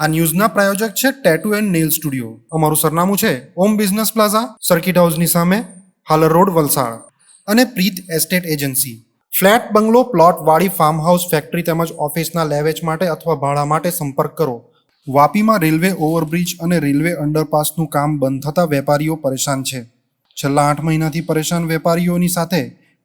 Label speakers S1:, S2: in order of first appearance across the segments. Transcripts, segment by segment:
S1: આ ન્યૂઝના પ્રાયોજક છે tattoo and nail studio અમારું સરનામું છે ઓમ બિઝનેસ પ્લાઝા સર્કિટ હાઉસની સામે, હાલર રોડ, વલસાડ. અને Preet estate agency flat, bungalow, plot, વાડી ફાર્મ હાઉસ ફેક્ટરી તેમજ ઓફિસના લેવેચ માટે અથવા ભાડા માટે સંપર્ક કરો. વાપીમાં રેલવે ઓવરબ્રિજ અને રેલવે અંડરપાસનું કામ બંધ થતાં વેપારીઓ પરેશાન છે. છેલ્લા આઠ મહિનાથી પરેશાન વેપારીઓની સાથે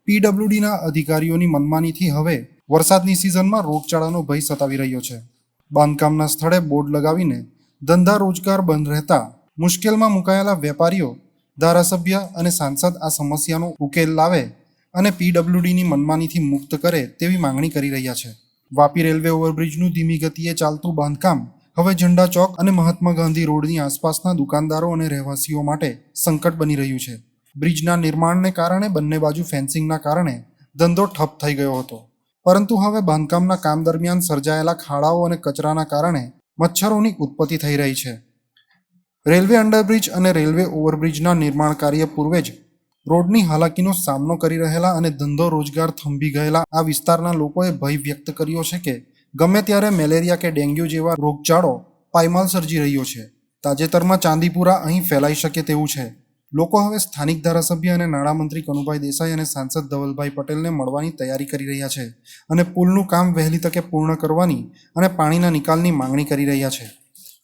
S1: પીડબ્લ્યુડીના અધિકારીઓની મનમાનીથી હવે વરસાદની સિઝનમાં રોગચાળાનો ભય સતાવી રહ્યો છે. બાંધકામના સ્થળે બોર્ડ લગાવીને ધંધા રોજગાર બંધ રહેતા મુશ્કેલમાં મુકાયેલા વેપારીઓ, ધારાસભ્ય અને સાંસદ આ સમસ્યાનો ઉકેલ લાવે અને પીડબ્લ્યુડીની મનમાનીથી મુક્ત કરે તેવી માંગણી કરી રહ્યા છે. વાપી રેલવે ઓવરબ્રિજનું ધીમી ગતિએ ચાલતું બાંધકામ હવે ઝંડા ચોક અને મહાત્મા ગાંધી રોડની આસપાસના દુકાનદારો અને રહેવાસીઓ માટે સંકટ બની રહ્યું છે. બ્રિજના નિર્માણને કારણે બંને બાજુ ફેન્સિંગના કારણે ધંધો ઠપ થઈ ગયો હતો. પરંતુ હવે બાંધકામના કામ દરમિયાન સર્જાયેલા ખાડાઓ અને કચરાના કારણે મચ્છરોની ઉત્પત્તિ થઈ રહી છે. રેલવે અંડરબ્રિજ અને રેલવે ઓવરબ્રિજના નિર્માણ કાર્ય પૂર્વે જ રોડની હાલાકીનો સામનો કરી રહેલા અને ધંધો રોજગાર થંભી ગયેલા આ વિસ્તારના લોકોએ ભય વ્યક્ત કર્યો છે કે ગમે ત્યારે મેલેરિયા કે ડેન્ગ્યુ જેવા રોગચાળો પાયમાલ સર્જી રહ્યો છે. તાજેતરમાં ચાંદીપુરા અહીં ફેલાઈ શકે તેવું છે. લોકો હવે સ્થાનિક ધારાસભ્ય અને નાણામંત્રી કનુભાઈ દેસાઈ અને સાંસદ ધવલભાઈ પટેલને મળવાની તૈયારી કરી રહ્યા છે અને પુલનું કામ વહેલી તકે પૂર્ણ કરવાની અને પાણીના નિકાલની માંગણી કરી રહ્યા છે.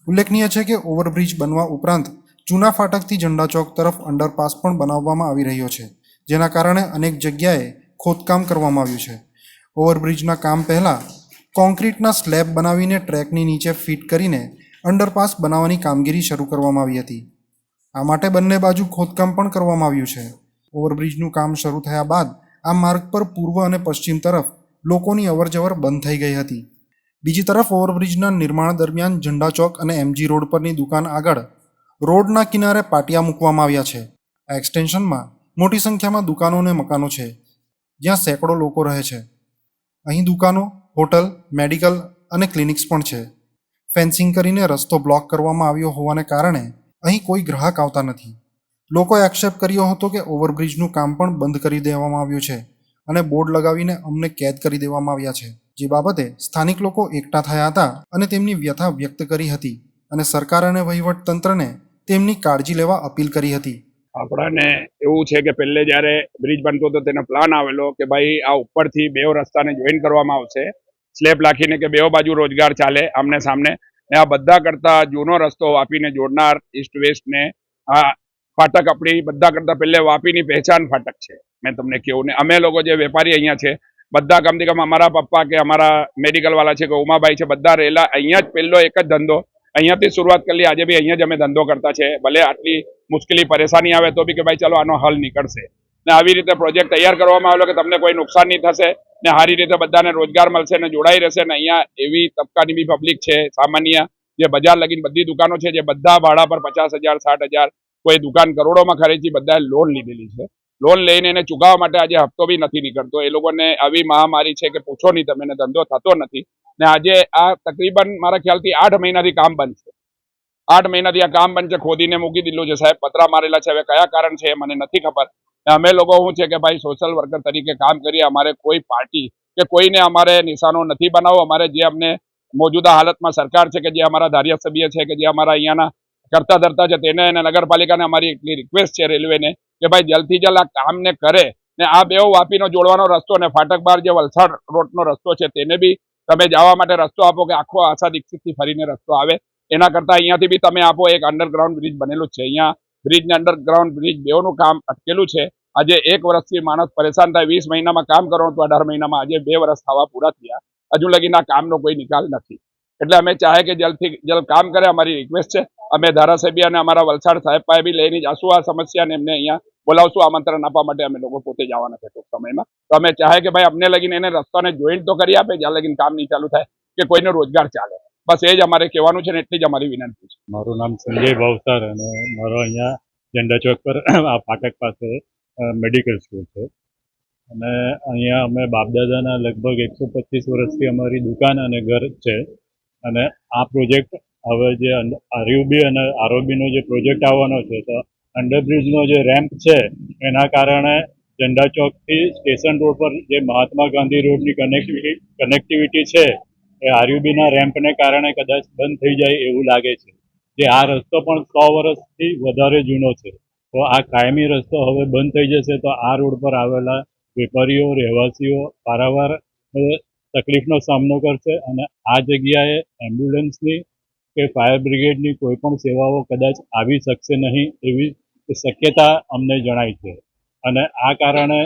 S1: ઉલ્લેખનીય છે કે ઓવરબ્રિજ બનવા ઉપરાંત જૂના ફાટકથી ઝંડા ચોક તરફ અંડરપાસ પણ બનાવવામાં આવી રહ્યો છે, જેના કારણે અનેક જગ્યાએ ખોદકામ કરવામાં આવ્યું છે. ઓવરબ્રિજના કામ પહેલાં કોન્ક્રીટના સ્લેબ બનાવીને ટ્રેકની નીચે ફિટ કરીને અંડરપાસ બનાવવાની કામગીરી શરૂ કરવામાં આવી હતી. આ માટે બંને બાજુ ખોદકામ પણ કરવામાં આવ્યું છે. ઓવરબ્રિજનું કામ શરૂ થયા બાદ આ માર્ગ પર પૂર્વ અને પશ્ચિમ તરફ લોકોની અવરજવર બંધ થઈ ગઈ હતી. બીજી તરફ ઓવરબ્રિજના નિર્માણ દરમિયાન ઝંડા ચોક અને એમજી રોડ પરની દુકાન આગળ રોડના કિનારે પાટિયા મૂકવામાં આવ્યા છે. આ એક્સટેન્શનમાં મોટી સંખ્યામાં દુકાનો અને મકાનો છે, જ્યાં સેંકડો લોકો રહે છે. અહીં દુકાનો, હોટલ, મેડિકલ અને ક્લિનિક્સ પણ છે. ફેન્સિંગ કરીને રસ્તો બ્લોક કરવામાં આવ્યો હોવાને કારણે અહીં કોઈ ગ્રાહક આવતા નથી. લોકોએ આક્ષેપ કર્યો હતો કે ઓવરબ્રિજનું કામ પણ બંધ કરી દેવામાં આવ્યું છે અને બોર્ડ લગાવીને અમને કેદ કરી દેવામાં આવ્યા છે. જે બાબતે સ્થાનિક લોકો એકઠા થયા હતા અને તેમની વ્યથા વ્યક્ત કરી હતી અને સરકાર અને વહીવટ તંત્રને તેમની કાળજી લેવા અપીલ કરી હતી.
S2: આપણાને એવું છે કે પહેલે જ્યારે બ્રિજ બનતો હતો તેનો પ્લાન આવેલો કે ભાઈ આ ઉપરથી બે રસ્તાને જોઈન કરવામાં આવશે. સ્લેબ લાખીને કે બે બાજુ રોજગાર ચાલે આમને સામને. ને આ બધા કરતા જૂનો રસ્તો વાપીને જોડનાર ઈસ્ટ વેસ્ટ ને આ ફાટક આપણી બધા કરતા પહેલે વાપીની પહેચાન ફાટક છે. મેં તમને કહ્યું ને અમે લોકો જે વેપારી અહીંયા છે, બધા કમથી કમ અમારા પપ્પા કે અમારા મેડિકલ વાળા છે કે ઉમાભાઈ છે, બધા રહેલા, અહીંયા જ પહેલો એક જ ધંધો. અહીંયાથી શરૂઆત કરી, આજે બી અહીંયા જ અમે ધંધો કરતા છે. ભલે આટલી મુશ્કેલી પરેશાની આવે તો બી કે ભાઈ ચાલો આનો હલ નીકળશે. ને આવી રીતે પ્રોજેક્ટ તૈયાર કરવામાં આવેલો કે તમને કોઈ નુકસાન નહીં થશે ને સારી રીતે બધાને રોજગાર મળશે ને જોડાઈ રહેશે ને અહીંયા એવી તબક્કાની બી પબ્લિક છે, સામાન્ય જે બજાર લગીને બધી દુકાનો છે જે બધા ભાડા પર પચાસ હજાર, સાઠ હજાર કોઈ દુકાન કરોડોમાં ખરીદી બધાએ લોન લીધેલી છે. લોન લઈને એને ચૂકવવા માટે આજે હપ્તો બી નથી નીકળતો. એ લોકોને આવી મહામારી છે કે પૂછો નહીં તમે ધંધો થતો નથી. ને આજે આ તકરીબન મારા ખ્યાલથી આઠ મહિનાથી કામ બંધ છે. આઠ મહિનાથી આ કામ બંધ છે. ખોદીને મૂકી દીધું છે સાહેબ. પતરા મારેલા છે. હવે કયા કારણ છે મને નથી ખબર. અમે લોકો શું છે કે ભાઈ સોશિયલ વર્કર તરીકે કામ કરીએ. અમારે કોઈ પાર્ટી કે કોઈને અમારે નિશાનો નથી બનાવવો. અમારે જે અમને મોજૂદા હાલતમાં સરકાર છે કે જે અમારા ધારાસભ્ય છે કે જે અમારા અહીંયાના કરતા ધરતા છે, તેને અને નગરપાલિકાને અમારી એટલી રિક્વેસ્ટ છે રેલવેને કે ભાઈ જલ્દથી જલ્દ આ કામને કરે ને આ બેવ વાપીનો જોડવાનો રસ્તો ને ફાટક બાર જે વલસાડ રોડનો રસ્તો છે તેને બી તમે જવા માટે રસ્તો આપો કે આખો આશા દીક્ષિતથી ફરીને રસ્તો આવે. એના કરતાં અહીંયાથી બી તમે આપો એક અંડરગ્રાઉન્ડ બ્રિજ બનેલું છે. અહીંયા બ્રિજને અંડરગ્રાઉન્ડ બ્રિજ બેઓનું કામ અટકેલું છે. આજે એક વર્ષથી માણસ પરેશાન થાય, વીસ મહિનામાં કામ કરવાનું તો અઢાર મહિનામાં. આજે બે વર્ષ થવા પૂરા થયા. હજુ લગીના કામનો કોઈ નિકાલ નથી. એટલે અમે ચાહે કે જલ્દથી, જલ્દ કામ કરે, અમારી રિક્વેસ્ટ છે. અમે ધારાસભ્ય અને અમારા વલસાડ સાહેબ પાસે બી લઈને જશું આ સમસ્યાને એમને અહીંયા બોલાવશું, આમંત્રણ આપવા માટે અમે લોકો પોતે જવાના છે ટૂંક સમયમાં. તો અમે ચાહે કે ભાઈ અમને લગીને એને રસ્તાને જોઈન્ટ તો કરી આપે, જ્યાં લગીને કામ નહીં ચાલુ થાય, કે કોઈને રોજગાર ચાલે. બસ એ જ અમારે કહેવાનું છે ને એટલી જ અમારી વિનંતી છે.
S3: મારું નામ સંજય ભાવસાર અને મારો અહીંયા ઝંડા ચોક પર આ ફાટક પાસે મેડિકલ સ્કૂલ છે. અને અહીંયા અમે બાપદાદાના લગભગ એકસો પચીસ વર્ષથી અમારી દુકાન અને ઘર છે. અને આ પ્રોજેક્ટ હવે જે આરયુબી અને આરોબીનો જે પ્રોજેક્ટ આવવાનો છે, તો અંડરબ્રિજનો જે રેમ્પ છે, એના કારણે ઝંડા ચોકથી સ્ટેશન રોડ પર જે મહાત્મા ગાંધી રોડની કનેક્ટિવિટી કનેક્ટિવિટી છે એ આરયુબીના રેમ્પને કારણે કદાચ બંધ થઈ જાય એવું લાગે છે. જે આ રસ્તો પણ સો વર્ષથી વધારે જૂનો છે. તો આ કાયમી રસ્તો હવે બંધ થઈ જશે તો આ રોડ પર આવેલા વેપારીઓ, રહેવાસીઓ પારાવાર તકલીફનો સામનો કરશે અને આ જગ્યાએ એમ્બ્યુલન્સની કે ફાયર બ્રિગેડની કોઈ પણ સેવાઓ કદાચ આવી શકશે નહીં એવી શક્યતા અમને જણાય છે. અને આ કારણે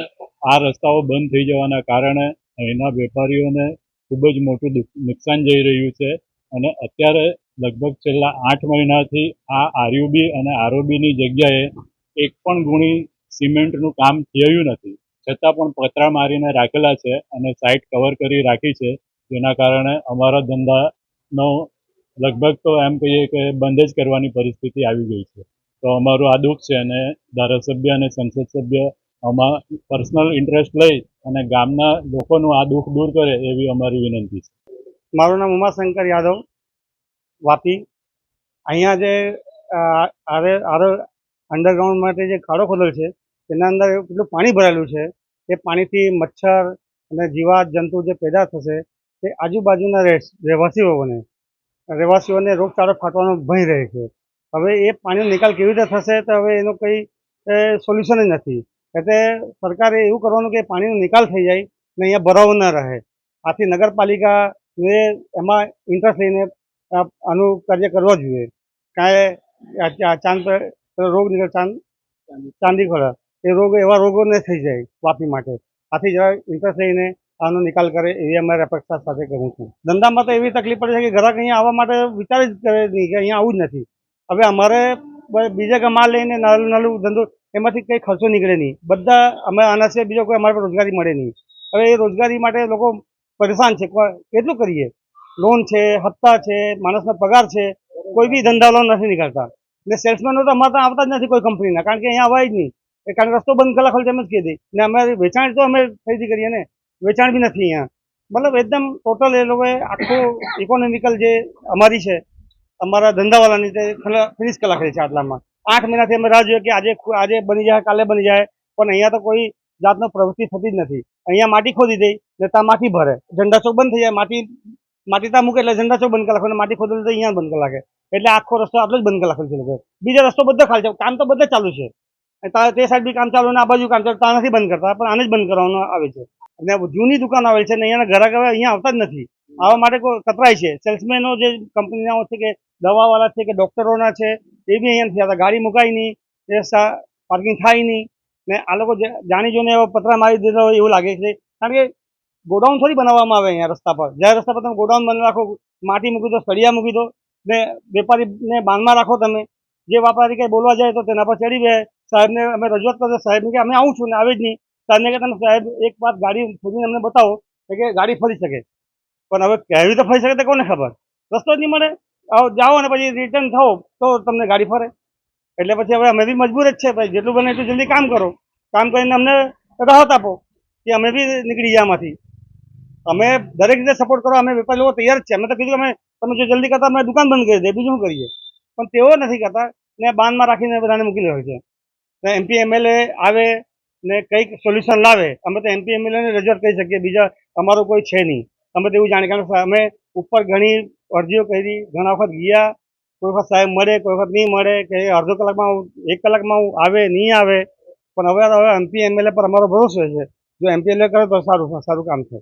S3: આ રસ્તાઓ બંધ થઈ જવાના કારણે અહીંના વેપારીઓને ખૂબ જ મોટું નુકસાન જઈ રહ્યું છે. અને અત્યારે લગભગ છેલ્લા આઠ મહિનાથી આ આરયુબી અને આરઓબીની જગ્યાએ એક પણ ગુણી સિમેન્ટનું કામ થયું નથી. છતાં પણ પતરા મારીને રાખેલા છે અને સાઇટ કવર કરી રાખી છે. જેના કારણે અમારા ધંધાનો લગભગ તો એમ કહીએ કે બંધ જ કરવાની પરિસ્થિતિ આવી ગઈ છે. તો અમારું આ દુઃખ છે અને ધારાસભ્ય અને સંસદ સભ્ય આમાં પર્સનલ ઇન્ટરેસ્ટ લઈ અને ગામના લોકોનું આ દુઃખ દૂર કરે એવી અમારી વિનંતી છે.
S4: મારું નામ ઉમાશંકર યાદવ વાપી. અહીંયા જે આરે આરો અંડરગ્રાઉન્ડ માટે જે ખાડો ખોદેલ છે તેના અંદર કેટલું પાણી ભરેલું છે તે પાણીથી મચ્છર અને જીવાત જંતુ જે પેદા થશે, તે આજુબાજુના રહેવાસીઓને રહેવાસીઓને રોગચાળો ફાટવાનો ભય રહે છે. હવે એ પાણીનો નિકાલ કેવી રીતે થશે, તો હવે એનું કંઈ સોલ્યુશન જ નથી. એટલે સરકારે એવું કરવાનું કે પાણીનો નિકાલ થઈ જાય ને અહીંયા ભરાવો ન રહે. આથી નગરપાલિકાને એમાં ઇન્ટરેસ્ટ લઈને આનું કાર્ય કરવા જોઈએ. કાંઈ ચાંદ રોગ નીકળે ચાંદ ચાંદી ખોળા એ રોગ, એવા રોગો ન થઈ જાય વાપી માટે. આથી જરા ઇન્ટરેસ્ટ લઈને આનો નિકાલ કરે એવી અમારે અપેક્ષા સાથે કરું છું. ધંધામાં તો એવી તકલીફ પડે છે કે ગ્રાહક અહીંયા આવવા માટે વિચાર જ કરે નહીં કે અહીંયા આવું જ નથી. હવે અમારે બીજા કે લઈને નાનું નાનું ધંધો એમાંથી કંઈ ખર્ચો નીકળે નહીં. બધા, અમે આના સિવાય બીજો કોઈ અમારે રોજગારી મળે નહીં. હવે એ રોજગારી માટે લોકો પરેશાન છે. કેટલું કરીએ? લોન છે, હપ્તા છે, માણસનો પગાર છે. કોઈ બી ધંધા લોન નથી નીકળતા. ને સેલ્સમેનો તો અમારે આવતા જ નથી કોઈ કંપનીના. કારણ કે અહીંયા અવાય જ નહીં. એ કારણ રસ્તો બંધ કલાક હોય તેમ જ કહી દે. ને અમે વેચાણ તો અમે ખરીદી કરીએ ને. વેચાણ બી નથી અહીંયા. મતલબ એકદમ ટોટલ એ લોકોએ આખું ઇકોનોમિકલ જે અમારી છે, અમારા ધંધાવાળાની તે ત્રીસ કલાક રહે છે આટલામાં. આઠ મહિનાથી અમે રાહ જોઈએ કે આજે આજે બની જાય, કાલે બની જાય, પણ અહીંયા તો કોઈ જાતનો પ્રવૃત્તિ થતી જ નથી. અહીંયા માટી ખોદી દઈ ને ત્યાં માટી ભરે. ઝંડા ચોક બંધ થઈ જાય, માટી માટી ત્યાં મૂકે એટલે ઝંડા ચોક બંધ કરી માટી ખોદેલું તો અહીંયા બંધ કરી નાખે એટલે આખો રસ્તો આટલો જ બંધ કરી છે લોકોએ બીજા રસ્તો બધો ખાલી છે, કામ તો બધે ચાલુ છે. તે સાઈડ બી કામ ચાલુ ને આ બાજુ કામ ચાલુ ત્યાં નથી બંધ કરતા પણ આને જ બંધ કરવાનું આવે છે. અને જૂની દુકાન આવેલ છે ને અહીંયાના ગ્રાહક હવે અહીંયા આવતા જ નથી. આવવા માટે કતરાય છે. સેલ્સમેનો જે કંપનીના છે કે દવાવાળા છે કે ડૉક્ટરોના છે, એ બી અહીંયા નથી આવતા. ગાડી મુકાય નહીં, એ પાર્કિંગ થાય નહીં. ને આ લોકો જાણી જોઈને એવા પતરા મારી દીધા હોય એવું લાગે છે. કારણ કે ગોડાઉન થોડી બનાવવામાં આવે અહીંયા રસ્તા પર. જ્યારે રસ્તા પર તમે ગોડાઉન બનાવી રાખો, માટી મૂકી દો, સળિયા મૂકી દો, ને વેપારીને બાંધમાં રાખો તમે. જે વેપારી કંઈ બોલવા જાય તો તેના પર ચડી જાય સાહેબને અમે રજૂઆત કરતા સાહેબને કે અમે આવું છું ને આવે જ નહીં. સાહેબને કે તમે સાહેબ એક વાત ગાડી ખોદીને અમને બતાવો, કે ગાડી ફરી શકે. પણ હવે કેવી રીતે ફરી શકે તે કોને ખબર? રસ્તો જ નહીં મળે. જાઓ અને પછી રિટર્ન થાઓ તો તમને ગાડી ફરે. એટલે પછી હવે અમે બી મજબૂર જ છે. ભાઈ જેટલું બને એટલું જલ્દી કામ કરો. કામ કરીને અમને રાહત આપો કે અમે બી નીકળી ગયા આમાંથી. અમે દરેક રીતે સપોર્ટ કરો. અમે વેપારી લોકો તૈયાર જ છે. અમે તો કીધું અમે, તમે જો જલ્દી કરતા અમે દુકાન બંધ કરી દે બીજું શું કરીએ? પણ તેઓ નથી કરતા. ને બાંધમાં રાખીને બધાને મૂકી રહ્યો છે. ને એમપી એમએલએ આવે ને કંઈક સોલ્યુશન લાવે. અમે તો એમપી એમએલએને રજૂઆત કરી શકીએ. બીજા અમારું કોઈ છે નહીં. અમે તેવું જાણી કારણ અમે ઉપર ઘણી અરજીઓ કરી, ઘણા વખત ગયા, કોઈ વખત સાહેબ મળે, કોઈ વખત નહીં મળે, કે અડધો કલાકમાં એક કલાકમાં હું આવે, નહીં આવે. પણ હવે હવે એમપી એમએલએ પર અમારો ભરોસો છે. જો એમપી એમએલએ કરે તો સારું સારું કામ થાય.